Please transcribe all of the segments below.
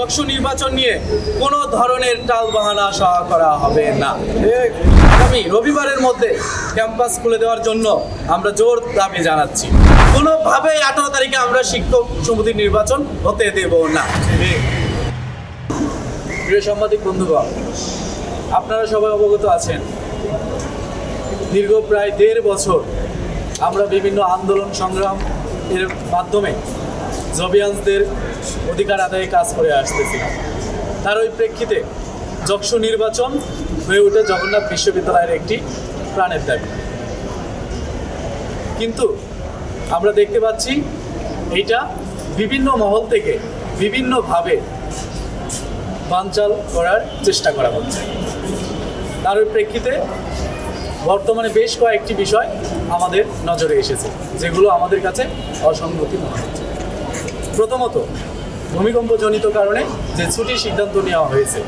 ডাকসু নির্বাচন নিয়ে কোনো ধরনের টাল বাহানা সহা করা হবে না। আগামী রবিবারের মধ্যে ক্যাম্পাস খুলে দেওয়ার জন্য আমরা জোর দাবি জানাচ্ছি। কোনোভাবেই আঠারো তারিখে আমরা শিক্ষক সমিতির নির্বাচন হতে দেব না। প্রিয় সাংবাদিক বন্ধুগণ, আপনারা সবাই অবগত আছেন, দীর্ঘ প্রায় দেড় বছর আমরা বিভিন্ন আন্দোলন সংগ্রাম এর মাধ্যমে জবিয়ান্সদের অধিকার আদায়ে কাজ করে আসতেছিলাম তার ওই প্রেক্ষিতে যক্ষু নির্বাচন হয়ে ওঠে জগন্নাথ বিশ্ববিদ্যালয়ের একটি প্রাণের দাবি। কিন্তু আমরা দেখতে পাচ্ছি এটা বিভিন্ন মহল থেকে বিভিন্নভাবে বানচাল করার চেষ্টা করা হচ্ছে। তার ওই প্রেক্ষিতে বর্তমানে বেশ কয়েকটি বিষয় আমাদের নজরে এসেছে, যেগুলো আমাদের কাছে অসঙ্গতি মনে হচ্ছে। প্রথমত ভূমিকম্পজনিত কারণে যে ছুটির সিদ্ধান্ত নেওয়া হয়েছে।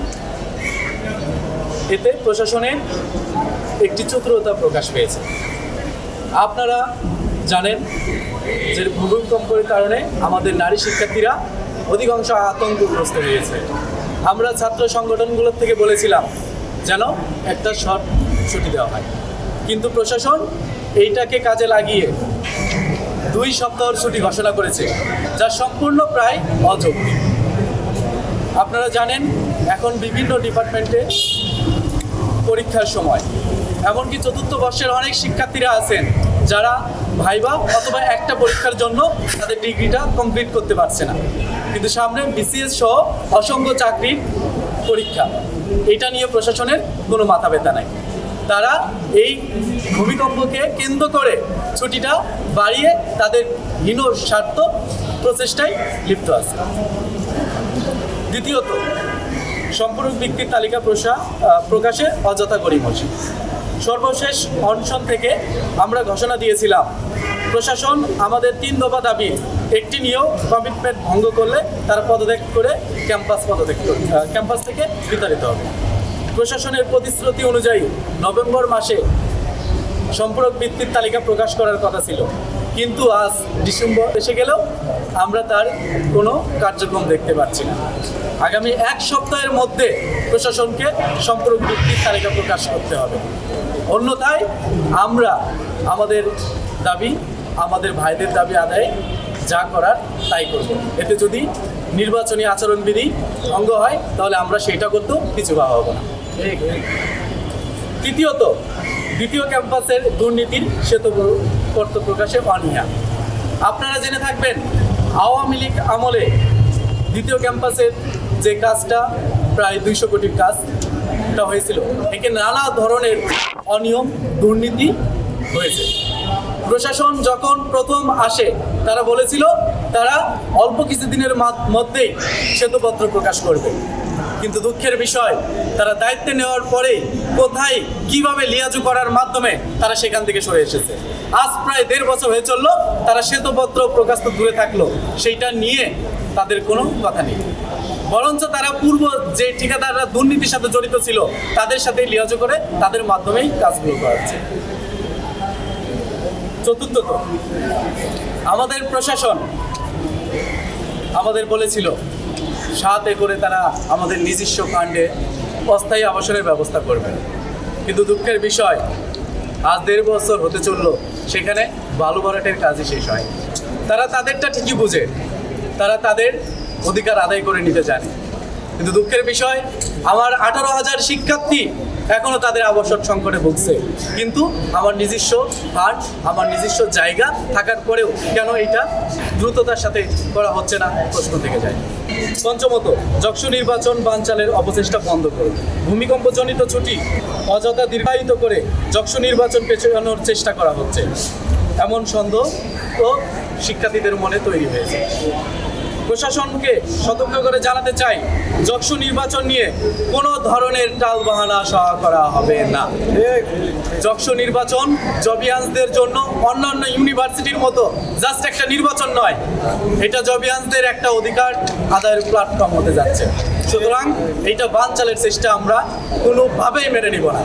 এতে প্রশাসনের একটি চতুরতা প্রকাশ পেয়েছে। আপনারা জানেন যে ভূমিকম্পের কারণে আমাদের নারী শিক্ষার্থীরা অধিকাংশ আতঙ্কগ্রস্ত হয়েছে। আমরা ছাত্র সংগঠনগুলোর থেকে বলেছিলাম যেন একটা শর্ট ছুটি দেওয়া হয়। কিন্তু প্রশাসন এইটাকে কাজে লাগিয়ে দুই সপ্তাহের ছুটি ঘোষণা করেছে, যা সম্পূর্ণ প্রায় অযৌক্তিক। আপনারা জানেন, এখন বিভিন্ন ডিপার্টমেন্টে পরীক্ষার সময়। এমনকি চতুর্থ বর্ষের অনেক শিক্ষার্থীরা আছেন, যারা ভাইবা অথবা একটা পরীক্ষার জন্য তাদের ডিগ্রিটা কমপ্লিট করতে পারছে না। কিন্তু সামনে বিসিএস সহ অসংখ্য চাকরির পরীক্ষা। এটা নিয়ে প্রশাসনের কোনো মাথা ব্যথা নাই। তারা এই ভূমিকম্পকে কেন্দ্র করে ছুটিটা বাড়িয়ে তাদের হীন স্বার্থ প্রচেষ্টায় লিপ্ত আছে। দ্বিতীয়ত সম্পূর্ণ ব্যক্তির তালিকা প্রসা প্রকাশে অযথা করি গরিমসি সর্বশেষ অনশন থেকে আমরা ঘোষণা দিয়েছিলাম, প্রশাসন আমাদের তিন দফা দাবি, একটি নিয়েও কমিটমেন্ট ভঙ্গ করলে তারা পদত্যাগ করে ক্যাম্পাস পদত্যাগ ক্যাম্পাস থেকে বিতাড়িত হবে। প্রশাসনের প্রতিশ্রুতি অনুযায়ী নভেম্বর মাসে সম্পূরক ভিত্তির তালিকা প্রকাশ করার কথা ছিল। কিন্তু আজ ডিসেম্বর এসে গেলেও আমরা তার কোনো কার্যক্রম দেখতে পাচ্ছি না। আগামী এক সপ্তাহের মধ্যে প্রশাসনকে সম্পূরক ভিত্তির তালিকা প্রকাশ করতে হবে। অন্যথায় আমরা আমাদের দাবি, আমাদের ভাইদের দাবি আদায় যা করার তাই করব। এতে যদি নির্বাচনী আচরণবিধি ভঙ্গ হয়, তাহলে আমরা সেটা করতেও কিছু ভাবা হব না। তৃতীয়ত, দ্বিতীয় ক্যাম্পাসের দুর্নীতির শ্বেতপত্র প্রকাশে অনীহা। আপনারা জেনে থাকবেন, আওয়ামী লীগ আমলে দ্বিতীয় ক্যাম্পাসের যে কাজটা, প্রায় দুইশো কোটির কাজটা হয়েছিল, একে নানা ধরনের অনিয়ম, দুর্নীতি হয়েছে। প্রশাসন যখন প্রথম আসে, তারা বলেছিল, তারা অল্প কিছুদিনের মধ্যেই শ্বেতপত্র প্রকাশ করবে। কিন্তু দুঃখের বিষয়, তারা দায়িত্বে নেওয়ার পরে কোথায়, কীভাবে লিয়াজু করার মাধ্যমে তারা সেখান থেকে সরে এসেছে। আজ প্রায় দেড় বছর হয়ে চলল, তারা শ্বেতপত্র প্রকাশ তো দূরে থাকল, সেইটা নিয়ে তাদের কোনো কথা নেই। বরঞ্চ তারা পূর্ব যে ঠিকাদাররা দুর্নীতির সাথে জড়িত ছিল, তাদের সাথে লিয়াজু করে, তাদের মাধ্যমেই কাজগুলো করাচ্ছে চতুর্থত। আমাদের প্রশাসন আমাদের বলেছিল সাত একরে তারা আমাদের নিজস্ব কাণ্ডে অস্থায়ী আবাসনের ব্যবস্থা করবেন কিন্তু দুঃখের বিষয়, আজ দেড় বছর হতে চলল, সেখানে বালু ভরাটের কাজই শেষ হয়। তারা তাদেরটা ঠিকই বুঝে, তারা তাদের অধিকার আদায় করে নিতে জানে। কিন্তু দুঃখের বিষয়, আমার আঠারো হাজার শিক্ষার্থী এখনও তাদের আবশ্যক সংকটে ভুগছে। কিন্তু আমার নিজস্ব ফান্ড আমার নিজস্ব জায়গা থাকার পরেও কেন এটা দ্রুততার সাথে করা হচ্ছে না প্রশ্ন থেকে যায়। পঞ্চমত, যক্ষু নির্বাচন বানচালের অপচেষ্টা বন্ধ করুন। ভূমিকম্পজনিত ছুটি অযথা দীর্ঘায়িত করে যক্ষু নির্বাচন পেছানোর চেষ্টা করা হচ্ছে। এমন সন্দেহ ও শিক্ষার্থীদের মনে তৈরি হয়েছে। প্রশাসনকে সতর্ক করে জানাতে চাই যক্ষু নির্বাচন নিয়ে কোনো ধরনের টাল বাহানা সহা করা হবে না। যক্ষু নির্বাচন জবিয়ান্সদের জন্য অন্যান্য ইউনিভার্সিটির মতো জাস্ট একটা নির্বাচন নয়, এটা জবিয়ান্সদের একটা অধিকার আদায়ের প্ল্যাটফর্ম হতে যাচ্ছে। সুতরাং এইটা বানচালের চেষ্টা আমরা কোনোভাবেই মেনে নিব না।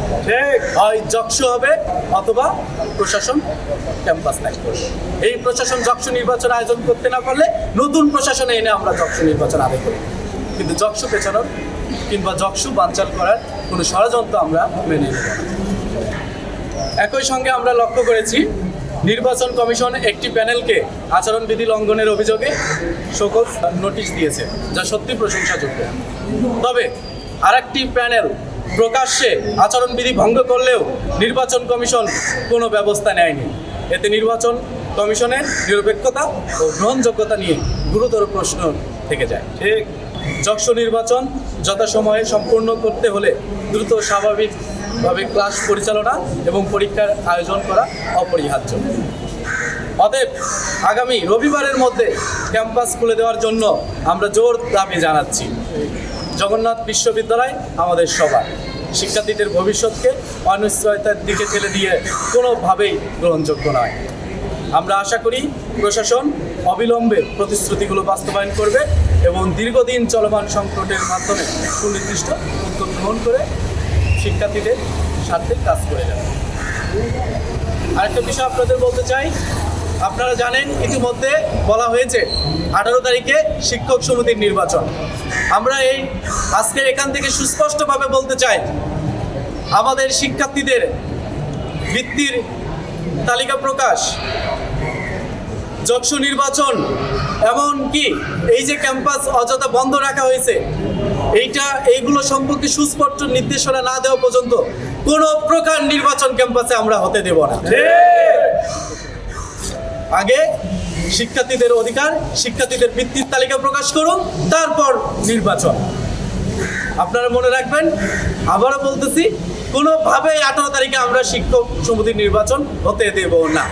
হয় যক্ষু হবে অথবা প্রশাসন ক্যাম্পাস ত্যাগ করবে এই প্রশাসন যক্ষু নির্বাচন আয়োজন করতে না পারলে নতুন প্রশাসনে এনে আমরা যক্ষু নির্বাচন আদায় করি। কিন্তু যক্ষু পেছানোর কিংবা যক্ষু বানচাল করার কোনো ষড়যন্ত্র আমরা মেনে নেব একই সঙ্গে আমরা লক্ষ্য করেছি, নির্বাচন কমিশন একটি প্যানেলকে আচরণবিধি লঙ্ঘনের অভিযোগে সকল নোটিশ দিয়েছে, যা সত্যি প্রশংসাযোগ্য। তবে আরেকটি প্যানেল প্রকাশ্যে আচরণবিধি ভঙ্গ করলেও নির্বাচন কমিশন কোনো ব্যবস্থা নেয়নি। এতে নির্বাচন কমিশনের নিরপেক্ষতা ও গ্রহণযোগ্যতা নিয়ে গুরুতর প্রশ্ন থেকে যায়। ঠিক যক্ষ নির্বাচন যথাসময়ে সম্পূর্ণ করতে হলে দ্রুত স্বাভাবিকভাবে ক্লাস পরিচালনা এবং পরীক্ষার আয়োজন করা অপরিহার্য। অতএব আগামী রবিবারের মধ্যে ক্যাম্পাস খুলে দেওয়ার জন্য আমরা জোর দাবি জানাচ্ছি। জগন্নাথ বিশ্ববিদ্যালয় আমাদের সবার। শিক্ষার্থীদের ভবিষ্যৎকে অনিশ্চয়তার দিকে ঠেলে দিয়ে কোনোভাবেই গ্রহণযোগ্য নয়। আমরা আশা করি প্রশাসন অবিলম্বে প্রতিশ্রুতিগুলো বাস্তবায়ন করবে এবং দীর্ঘদিন চলমান সংকটের মাধ্যমে সুনির্দিষ্ট উদ্যোগ গ্রহণ করে শিক্ষার্থীদের স্বার্থে কাজ করে যাবে। আরেকটা বিষয় আপনাদের বলতে চাই। আপনারা জানেন, ইতিমধ্যে বলা হয়েছে আঠারো তারিখে শিক্ষক সমিতির নির্বাচন। আমরা এই আজকে এখান থেকে সুস্পষ্টভাবে বলতে চাই আমাদের শিক্ষার্থীদের বৃত্তির তালিকা প্রকাশ যক্ষু নির্বাচন এমন কি এই যে ক্যাম্পাস অযথা বন্ধ রাখা হয়েছে এইটা এইগুলো সম্পর্কে সুস্পষ্ট নির্দেশনা না দেওয়া পর্যন্ত কোনো প্রকার নির্বাচন ক্যাম্পাসে আমরা হতে দেব না। আগে শিক্ষার্থীদের অধিকার, শিক্ষার্থীদের বৃত্তির তালিকা প্রকাশ করুন, তারপর নির্বাচন। আপনারা মনে রাখবেন, আবারও বলতেছি, কোনোভাবেই আঠারো তারিখে আমরা শিক্ষক সমিতির নির্বাচন হতে দেব না।